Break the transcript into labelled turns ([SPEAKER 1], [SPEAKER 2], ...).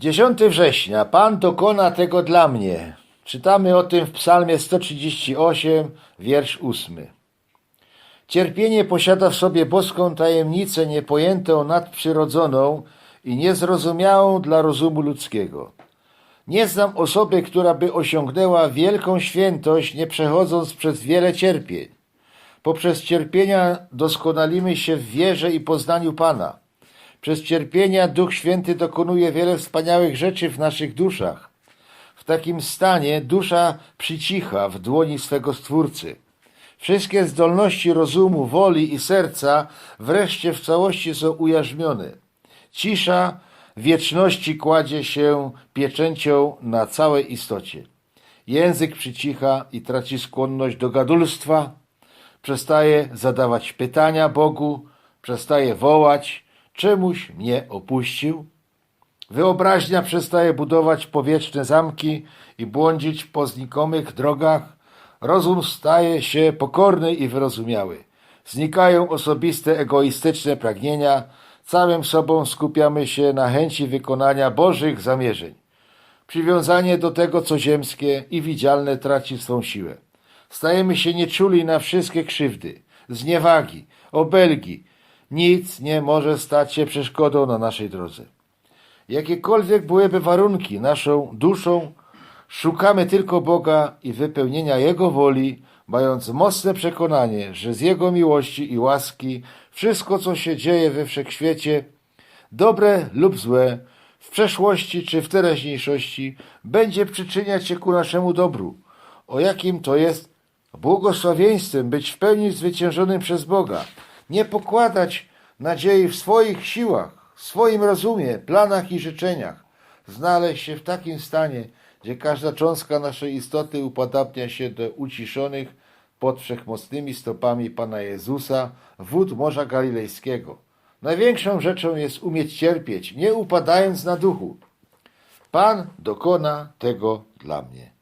[SPEAKER 1] 10 września. Pan dokona tego dla mnie. Czytamy o tym w Psalmie 138, wiersz 8. Cierpienie posiada w sobie boską tajemnicę niepojętą, nadprzyrodzoną i niezrozumiałą dla rozumu ludzkiego. Nie znam osoby, która by osiągnęła wielką świętość, nie przechodząc przez wiele cierpień. Poprzez cierpienia doskonalimy się w wierze i poznaniu Pana. Przez cierpienia Duch Święty dokonuje wiele wspaniałych rzeczy w naszych duszach. W takim stanie dusza przycicha w dłoni swego Stwórcy. Wszystkie zdolności rozumu, woli i serca wreszcie w całości są ujarzmione. Cisza wieczności kładzie się pieczęcią na całej istocie. Język przycicha i traci skłonność do gadulstwa, przestaje zadawać pytania Bogu, przestaje wołać, czemuś mnie opuścił. Wyobraźnia przestaje budować powietrzne zamki i błądzić po znikomych drogach. Rozum staje się pokorny i wyrozumiały. Znikają osobiste, egoistyczne pragnienia. Całym sobą skupiamy się na chęci wykonania Bożych zamierzeń. Przywiązanie do tego, co ziemskie i widzialne traci swą siłę. Stajemy się nieczuli na wszystkie krzywdy, zniewagi, obelgi. Nic nie może stać się przeszkodą na naszej drodze. Jakiekolwiek byłyby warunki, naszą duszą szukamy tylko Boga i wypełnienia Jego woli, mając mocne przekonanie, że z Jego miłości i łaski wszystko, co się dzieje we wszechświecie, dobre lub złe, w przeszłości czy w teraźniejszości, będzie przyczyniać się ku naszemu dobru. O jakim to jest błogosławieństwem być w pełni zwyciężonym przez Boga, nie pokładać nadziei w swoich siłach, w swoim rozumie, planach i życzeniach, znaleźć się w takim stanie, gdzie każda cząstka naszej istoty upadabnia się do uciszonych pod wszechmocnymi stopami Pana Jezusa, wód Morza Galilejskiego. Największą rzeczą jest umieć cierpieć, nie upadając na duchu. Pan dokona tego dla mnie.